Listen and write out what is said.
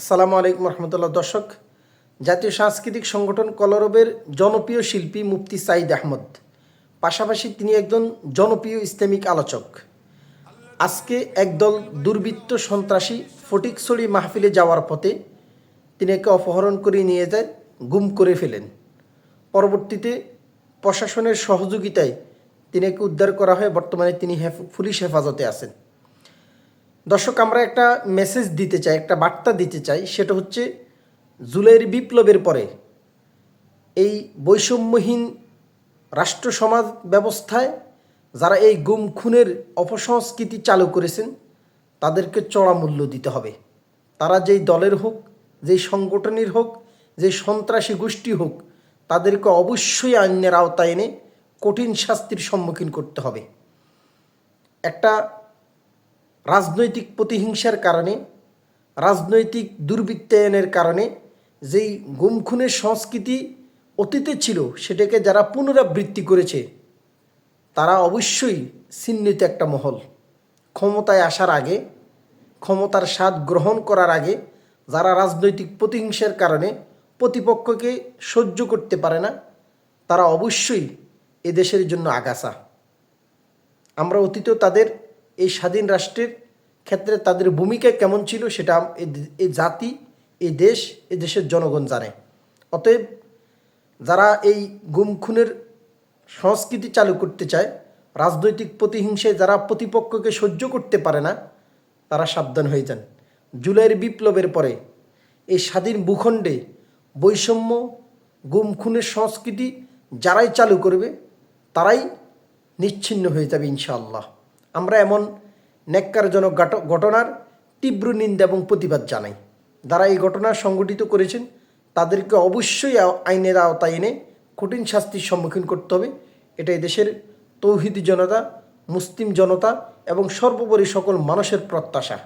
আসসালামু আলাইকুম রহমতুল্লাহ। দর্শক, জাতীয় সাংস্কৃতিক সংগঠন কলরবের জনপ্রিয় শিল্পী মুফতি সাইদ আহমদ, পাশাপাশি তিনি একজন জনপ্রিয় ইসলামিক আলোচক। আজকে একদল দুর্বৃত্ত সন্ত্রাসী ফটিকছড়ি মাহফিলে যাওয়ার পথে তিনি একে অপহরণ করে নিয়ে যায়, গুম করে ফেলেন। পরবর্তীতে প্রশাসনের সহযোগিতায় তিনি একে উদ্ধার করা হয়, বর্তমানে তিনি পুলিশ হেফাজতে আছেন। দর্শক, আমরা একটা মেসেজ দিতে চাই, একটা বার্তা দিতে চাই, সেটা হচ্ছে জুলাইয়ের বিপ্লবের পরে এই বৈষম্যহীন রাষ্ট্র সমাজ ব্যবস্থায় যারা এই গুম খুনের অপসংস্কৃতি চালু করেছেন, তাদেরকে চড়া মূল্য দিতে হবে। তারা যেই দলের হোক, যেই সংগঠনের হোক, যেই সন্ত্রাসী গোষ্ঠী হোক, তাদেরকে অবশ্যই আইনের আওতায় এনে কঠিন শাস্তির সম্মুখীন করতে হবে। একটা রাজনৈতিক প্রতিহিংসার কারণে, রাজনৈতিক দুর্বৃত্তায়নের কারণে যেই গুম খুনের সংস্কৃতি অতীতে ছিল সেটাকে যারা পুনরাবৃত্তি করেছে, তারা অবশ্যই চিহ্নিত একটা মহল। ক্ষমতায় আসার আগে, ক্ষমতার স্বাদ গ্রহণ করার আগে যারা রাজনৈতিক প্রতিহিংসার কারণে প্রতিপক্ষকে সহ্য করতে পারে না, তারা অবশ্যই এদেশের জন্য আগাছা। আমরা অতীতেও তাদের এই স্বাধীন রাষ্ট্রের ক্ষেত্রে তাদের ভূমিকা কেমন ছিল সেটা এই জাতি এই দেশ, এ দেশের জনগণ জানে। অতএব যারা এই গুম খুনের সংস্কৃতি চালু করতে চায়, রাজনৈতিক প্রতিহিংসায় যারা প্রতিপক্ষকে সহ্য করতে পারে না, তারা সাবধান হয়ে যান। জুলাইয়ের বিপ্লবের পরে এই স্বাধীন ভূখণ্ডে বৈষম্য গুম খুনের সংস্কৃতি যারাই চালু করবে, তারাই নিচ্ছিন্ন হয়ে যাবে ইনশাআল্লাহ। আমরা এমন ন্যাক্কারজনক ঘটনার তীব্র নিন্দা এবং প্রতিবাদ জানাই। যারা এই ঘটনা সংগঠিত করেছেন, তাদেরকে অবশ্যই আইনের আওতায় এনে কঠিন শাস্তির সম্মুখীন করতে হবে। এটাই দেশের তৌহিদি জনতা, মুসলিম জনতা এবং সর্বোপরি সকল মানুষের প্রত্যাশা।